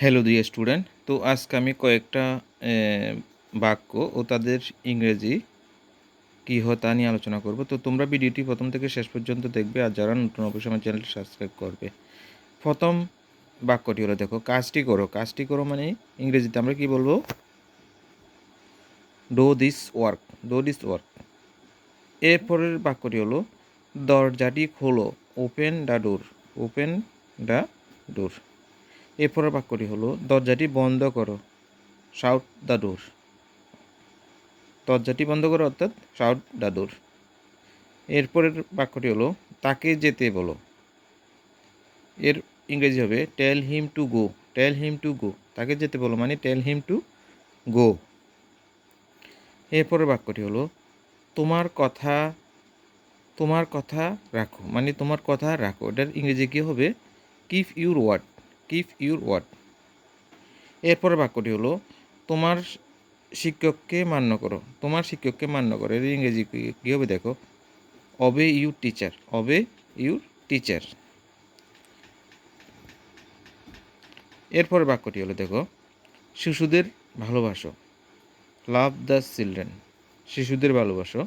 Hello দিয়ে student তো আজকে আমি কয়েকটা বাক্য ও তাদের ইংরেজি কী হয় তা নিয়ে আলোচনা করব। তো তোমরা ভিডিওটি প্রথম থেকে শেষ পর্যন্ত দেখবে আর যারা নতুন অবশ্যই আমার চ্যানেলটি সাবস্ক্রাইব করবে। প্রথম বাক্যটি হলো, দেখো, কাজটি করো। কাজটি করো মানে ইংরেজিতে আমরা কি বলব? Do this work do this work এরপরের বাক্যটি হলো, দরজাটি খোলো। Open the door open the door এরপরের বাক্যটি হলো, দরজাটি বন্ধ করো। দ্য ডোর দরজাটি বন্ধ করো অর্থাৎ দ্য ডোর এরপরের বাক্যটি হলো, তাকে যেতে বলো। এর ইংরেজি হবে tell him to go tell him to go তাকে যেতে বলো মানে টেল হিম টু গো এরপরের বাক্যটি হলো, তোমার কথা তোমার কথা রাখো। মানে তোমার কথা রাখো। এটার ইংরেজি কী হবে? Keep your word keep your word. এরপর বাক্যটি হলো, তোমার শিক্ষককে মান্য করো। তোমার শিক্ষককে মান্য করো। এর ইংরেজি কী- হবে দেখো? Obey your teacher. Obey your teacher. এরপরের বাক্যটি হলো দেখো, শিশুদের ভালোবাসো। লাভ দ্য চিলড্রেন শিশুদের ভালোবাসো।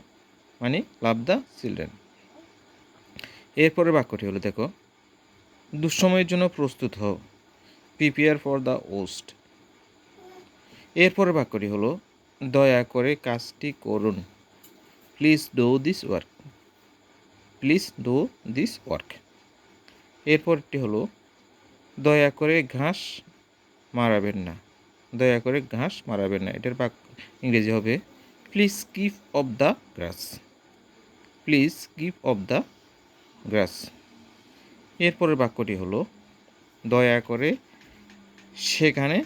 মানে লাভ দ্য চিলড্রেন এরপরের বাক্যটি হলো দেখো দুঃসময়ের জন্য প্রস্তুত হও। Prepare for the worst. এরপরের বাক্যটি হলো, দয়া করে কাজটি করুন। Please do this work. Please do this work. এরপরটি হলো, দয়া করে ঘাস মারাবেন না। দয়া করে ঘাস মারাবেন না। এটার বাক ইংরেজি হবে, please keep off the grass. Please keep off the grass. এরপরের বাক্যটি হলো, দয়া করে সেখানে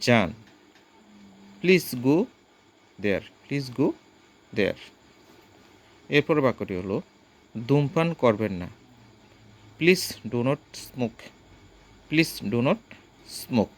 যান। Please go there, please go there. এরপরের বাক্যটি হলো, ধূমপান করবেন না। Please do not smoke. Please do not smoke.